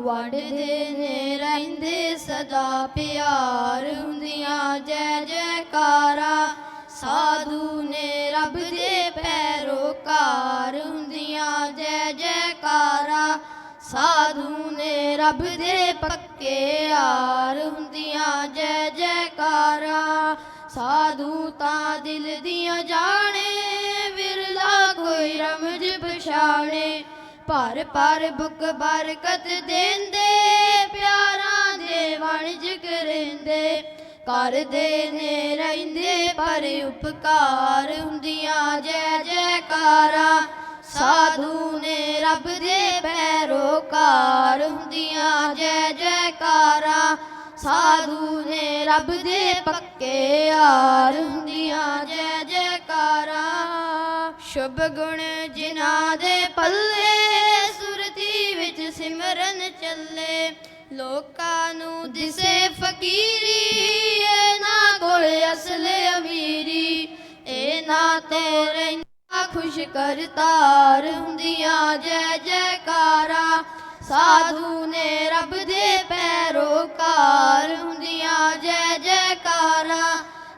ਵੰਡਦੇ ਨੇ, ਰਹਿੰਦੇ ਸਦਾ ਪਿਆਰ ਹੁੰਦੀਆਂ, ਜੈ ਜੈਕਾਰਾ। ਸਾਧੂ ਨੇ ਰੱਬ ਦੇ ਪੈਰੋਕਾਰ ਹੁੰਦੀਆਂ, ਜੈ ਜੈਕਾਰਾ। ਸਾਧੂ ਨੇ ਰੱਬ ਦੇ ਪੱਕੇ ਯਾਰ ਹੁੰਦੀਆਂ, ਜੈ ਜੈਕਾਰਾ। ਸਾਧੂ ਤਾਂ ਦਿਲ ਦੀਆਂ ਜਾਣੇ, ਵਿਰਲਾ ਕੋਈ ਰਮਜ ਪਛਾਣੇ। ਭਰ ਭਰ ਬੁੱਕ ਬਰਕਤ ਦੇਂਦੇ, ਪਿਆਰਾਂ ਦੇ ਵਣਜ ਕਰਿੰਦੇ। ਕਰਦੇ ਨੇ ਰਹਿੰਦੇ, ਪਰ ਉਪਕਾਰ ਹੁੰਦੀਆਂ, ਜੈ ਜੈਕਾਰਾ। ਸਾਧੂ ਨੇ ਰੱਬ ਦੇ ਪੈਰੋਕਾਰ ਹੁੰਦੀਆਂ, ਜੈ ਜੈਕਾਰਾ। ਸਾਧੂ ਨੇ ਰੱਬ ਦੇ ਪੱਕੇ ਯਾਰ ਹੁੰਦੀਆਂ, ਜੈ ਜੈਕਾਰਾ। ਸ਼ੁਭ ਗੁਣ ਜਿਨ੍ਹਾਂ ਦੇ ਪੱਲੇ ਚੱਲੇ। ਲੋਕਾਂ ਨੂੰ ਦਿਸੇ ਫਕੀਰੀ, ਇਹਨਾਂ ਕੋਲ ਅਸਲ ਅਮੀਰੀ। ਇਹਨਾਂ ਤੋਂ ਰਹਿੰਦਾ ਖੁਸ਼ ਕਰਤਾਰ, ਹੁੰਦੀਆਂ ਜੈ ਜੈਕਾਰਾ। ਸਾਧੂ ਨੇ ਰੱਬ ਦੇ ਪੈਰੋਕਾਰ, ਹੁੰਦੀਆਂ ਜੈ ਜੈਕਾਰਾ।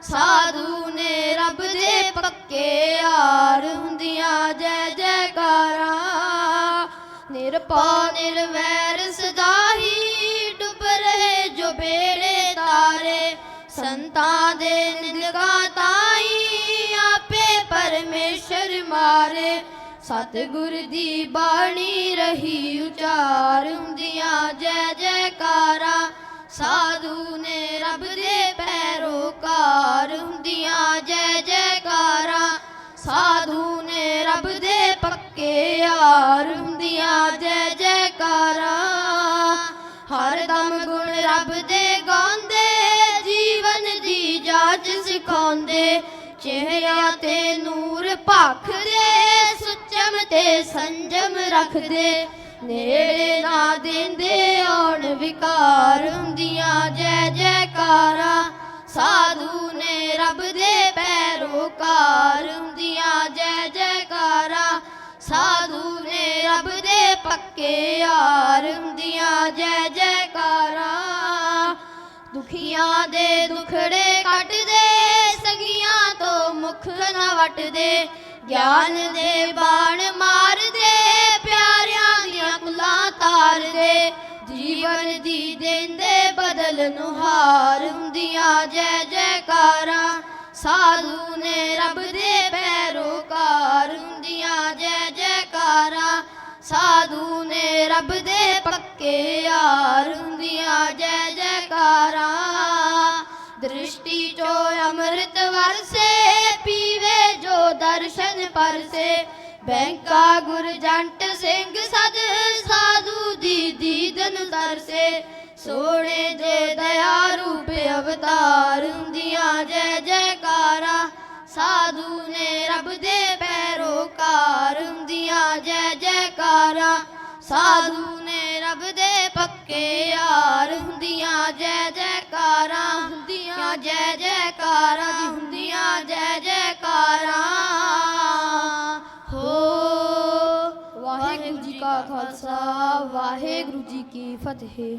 ਸਾਧੂ ਨੇ ਰੱਬ ਦੇ ਪੱਕੇ ਯਾਰ ਹੁੰਦੀਆਂ ਜੈ ਪਾ ਨਿਰਵੈਰ ਸਦਾ ਹੀ ਡੁੱਬ ਰਹੇ ਜੋ ਬੇੜੇ ਤਾਰੇ। ਸੰਤਾਂ ਦੇ ਨਿਲਗਾ ਤਾਈ, ਆਪੇ ਪਰਮੇਸ਼ਰ ਮਾਰੇ। ਸਤਿਗੁਰ ਦੀ ਬਾਣੀ ਰਹੀ ਉਚਾਰ, ਹੁੰਦੀਆਂ ਜੈ ਜੈਕਾਰਾ। ਸਾਧੂ ਨੇ ਰੱਬ ਦੇ ਪੈਰੋਕਾਰ, ਹੁੰਦੀਆਂ ਜੈ ਜੈਕਾਰਾ। ਸਾਧੂ ਨੇ ਰੱਬ ਦੇ ਪੱਕੇ ਯਾਰ ਹੁੰਦੀਆਂ ਜੈ ਜੈਕਾਰਾ। ਹਰ ਦਮ ਗੁਣ ਰੱਬ ਦੇ ਗਾਉਂਦੇ, ਜੀਵਨ ਦੀ ਜਾਚ ਸਿਖਾਉਂਦੇ। ਚਿਹਰਿਆਂ ਤੇ ਨੂਰ ਭਖਦੇ, ਸੁਚਮ ਤੇ ਸੰਜਮ ਰੱਖਦੇ। ਨੇੜੇ ਨਾ ਦਿੰਦੇ, ਆਉਣ ਵਿਕਾਰ ਹੁੰਦੀਆਂ, ਜੈ ਜੈਕਾਰਾ। ਸਾਧੂ ਨੇ ਰੱਬ ਦੇ ਪੈਰੋਕਾਰ ਦੇ ਯਾਰ ਹੁੰਦੀਆਂ, ਜੈ ਜੈਕਾਰਾਂ। ਦੁਖੀਆਂ ਦੇ ਦੁਖੜੇ ਕੱਟਦੇ, ਸਗੀਆਂ ਤੋਂ ਮੁਖ ਨਾ ਵਟਦੇ। ਗਿਆਨ ਦੇ ਬਾਣ ਮਾਰਦੇ, ਪਿਆਰਿਆਂ ਦੀਆਂ ਕੁਲਾਂ ਤਾਰਦੇ। ਜੀਵਨ ਦੀ ਦਿੰਦੇ ਬਦਲ ਨੁਹਾਰ ਹੁੰਦੀਆਂ, ਜੈ ਜੈਕਾਰਾਂ। ਸਾਧੂ ਨੇ ਰੱਬ ਦੇ ਸਾਧੂ ਨੇ ਰੱਬ ਦੇ ਪੱਕੇ ਯਾਰ ਹੁੰਦੀਆਂ ਜੈ ਜੈਕਾਰਾਂ। ਦ੍ਰਿਸ਼ਟੀ ਚੋ ਅੰਮ੍ਰਿਤ ਵਰਸੇ, ਪੀਵੇ ਜੋ ਦਰਸ਼ਨ ਪਰਸੇ। ਬੈਂਕਾ ਗੁਰਜੰਟ ਸਿੰਘ ਸਦ, ਸਾਧੂ ਦੀ ਦੀਦਨ ਤਰਸੇ। ਸੋਹਣੇ ਜੇ ਦਇਆ ਰੂਪ ਅਵਤਾਰ ਹੁੰਦੀਆਂ ਜੈ ਜੈਕਾਰਾ। ਸਾਧੂ ਨੇ ਰੱਬ ਦੇ ਪੈਰੋਕਾਰ ਹੁੰਦੀਆਂ ਸਾਧੂ ਨੇ ਰੱਬ ਦੇ ਪੱਕੇ ਯਾਰ ਹੁੰਦੀਆਂ, ਜੈ ਜੈਕਾਰਾਂ ਹੁੰਦੀਆਂ, ਜੈ ਜੈਕਾਰਾਂ ਜੀ ਹੁੰਦੀਆਂ, ਜੈ ਜੈਕਾਰਾਂ। ਹੋ, ਵਾਹਿਗੁਰੂ ਜੀ ਕਾ ਖਾਲਸਾ, ਵਾਹਿਗੁਰੂ ਜੀ ਕੀ ਫਤਿਹ।